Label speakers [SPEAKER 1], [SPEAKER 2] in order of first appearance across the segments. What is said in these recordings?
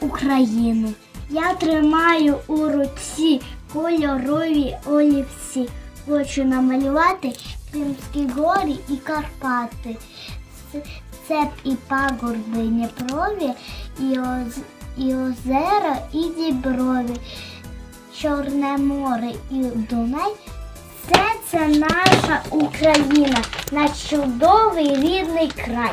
[SPEAKER 1] України. Я тримаю у руці кольорові олівці. Хочу намалювати Кримські гори і Карпати. Цеп і пагорби Дніпрові, і, оз, і озера, і діброві. Чорне море і Дунай. Все це наша Україна, наш чудовий рідний край.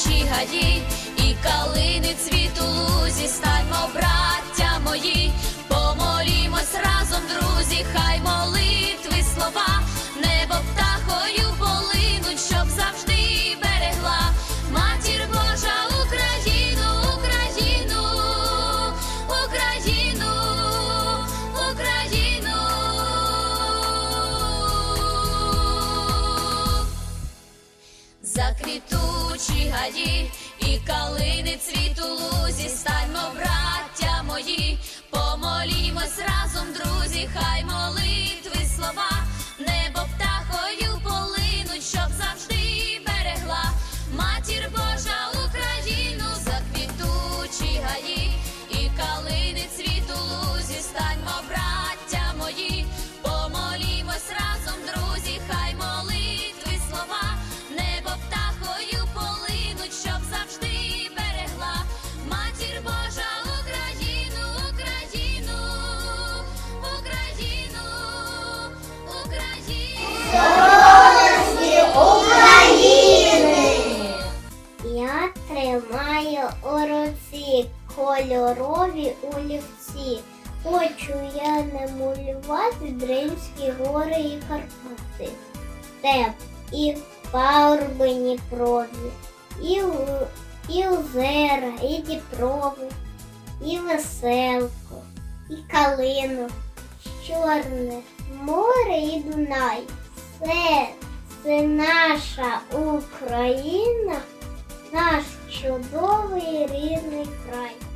[SPEAKER 2] заквітучі гаї і калини цвіту лузі, станьмо, Гаї і калини цвіту лузі, станьмо, браття мої, помолімось разом, друзі, хай молитви
[SPEAKER 1] У руці кольорові олівці. Хочу я намалювати Дримські гори і Карпати. Степ і пагорби Дніпрові, і, і озера, і Діброви, і веселку, і калину, Чорне море і Дунай. Все це наша Україна, наш чудовий рідний край.